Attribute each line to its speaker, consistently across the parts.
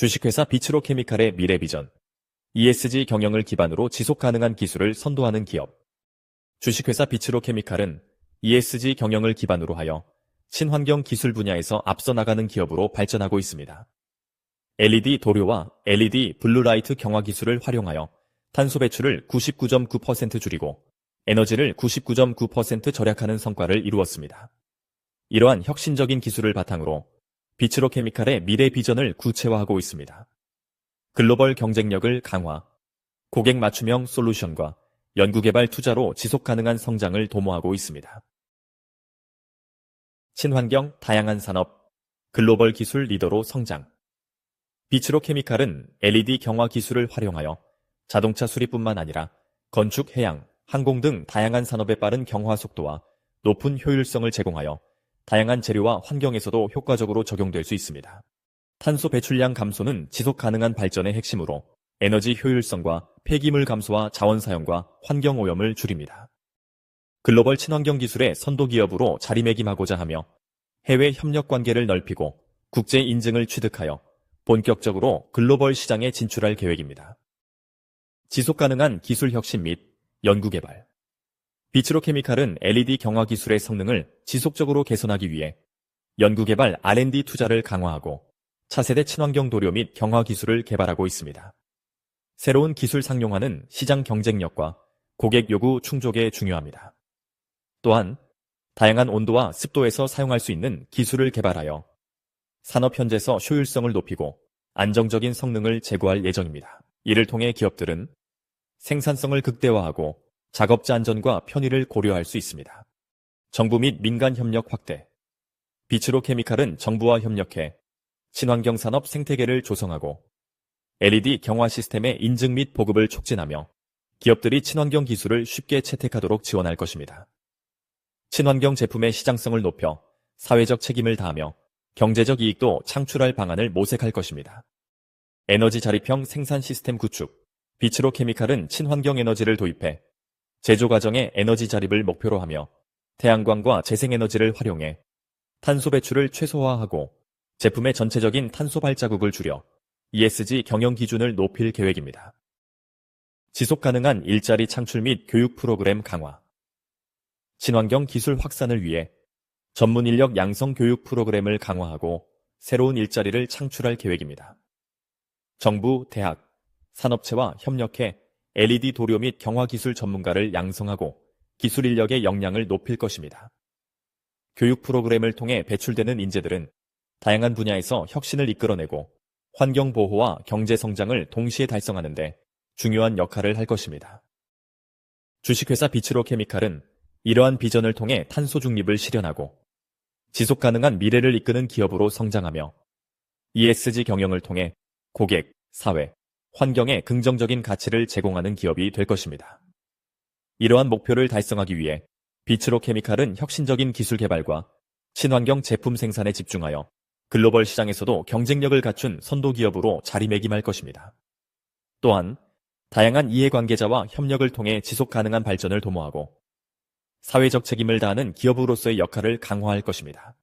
Speaker 1: 주식회사 비츠로 케미칼의 미래 비전. ESG 경영을 기반으로 지속 가능한 기술을 선도하는 기업. 주식회사 비츠로 케미칼은 ESG 경영을 기반으로 하여 친환경 기술 분야에서 앞서 나가는 기업으로 발전하고 있습니다. LED 도료와 LED 블루라이트 경화 기술을 활용하여 탄소 배출을 99.9% 줄이고 에너지를 99.9% 절약하는 성과를 이루었습니다. 이러한 혁신적인 기술을 바탕으로 비츠로 케미칼의 미래 비전을 구체화하고 있습니다. 글로벌 경쟁력을 강화, 고객 맞춤형 솔루션과 연구개발 투자로 지속 가능한 성장을 도모하고 있습니다. 친환경 다양한 산업, 글로벌 기술 리더로 성장. 비츠로 케미칼은 LED 경화 기술을 활용하여 자동차 수리뿐만 아니라 건축, 해양, 항공 등 다양한 산업의 빠른 경화 속도와 높은 효율성을 제공하여 다양한 재료와 환경에서도 효과적으로 적용될 수 있습니다. 탄소 배출량 감소는 지속 가능한 발전의 핵심으로 에너지 효율성과 폐기물 감소와 자원 사용과 환경 오염을 줄입니다. 글로벌 친환경 기술의 선도 기업으로 자리매김하고자 하며 해외 협력 관계를 넓히고 국제 인증을 취득하여 본격적으로 글로벌 시장에 진출할 계획입니다. 지속 가능한 기술 혁신 및 연구 개발. 비츠로 케미칼은 LED 경화 기술의 성능을 지속적으로 개선하기 위해 연구 개발 R&D 투자를 강화하고 차세대 친환경 도료 및 경화 기술을 개발하고 있습니다. 새로운 기술 상용화는 시장 경쟁력과 고객 요구 충족에 중요합니다. 또한 다양한 온도와 습도에서 사용할 수 있는 기술을 개발하여 산업 현재서 효율성을 높이고 안정적인 성능을 제고할 예정입니다. 이를 통해 기업들은 생산성을 극대화하고 작업자 안전과 편의를 고려할 수 있습니다. 정부 및 민간 협력 확대. 비츠로 케미칼은 정부와 협력해 친환경 산업 생태계를 조성하고 LED 경화 시스템의 인증 및 보급을 촉진하며 기업들이 친환경 기술을 쉽게 채택하도록 지원할 것입니다. 친환경 제품의 시장성을 높여 사회적 책임을 다하며 경제적 이익도 창출할 방안을 모색할 것입니다. 에너지 자립형 생산 시스템 구축. 비츠로 케미칼은 친환경 에너지를 도입해 제조 과정의 에너지 자립을 목표로 하며 태양광과 재생에너지를 활용해 탄소 배출을 최소화하고 제품의 전체적인 탄소 발자국을 줄여 ESG 경영 기준을 높일 계획입니다. 지속 가능한 일자리 창출 및 교육 프로그램 강화. 친환경 기술 확산을 위해 전문 인력 양성 교육 프로그램을 강화하고 새로운 일자리를 창출할 계획입니다. 정부, 대학, 산업체와 협력해 LED 도료 및 경화 기술 전문가를 양성하고 기술 인력의 역량을 높일 것입니다. 교육 프로그램을 통해 배출되는 인재들은 다양한 분야에서 혁신을 이끌어내고 환경 보호와 경제 성장을 동시에 달성하는 데 중요한 역할을 할 것입니다. 주식회사 비츠로 케미칼은 이러한 비전을 통해 탄소 중립을 실현하고 지속 가능한 미래를 이끄는 기업으로 성장하며 ESG 경영을 통해 고객, 사회, 환경에 긍정적인 가치를 제공하는 기업이 될 것입니다. 이러한 목표를 달성하기 위해 비츠로 케미칼은 혁신적인 기술 개발과 친환경 제품 생산에 집중하여 글로벌 시장에서도 경쟁력을 갖춘 선도 기업으로 자리매김할 것입니다. 또한 다양한 이해관계자와 협력을 통해 지속 가능한 발전을 도모하고 사회적 책임을 다하는 기업으로서의 역할을 강화할 것입니다.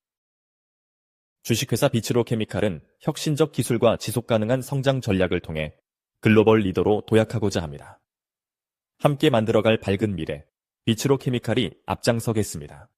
Speaker 1: 주식회사 비츠로 케미칼은 혁신적 기술과 지속 가능한 성장 전략을 통해 글로벌 리더로 도약하고자 합니다. 함께 만들어갈 밝은 미래, 비츠로 케미칼이 앞장서겠습니다.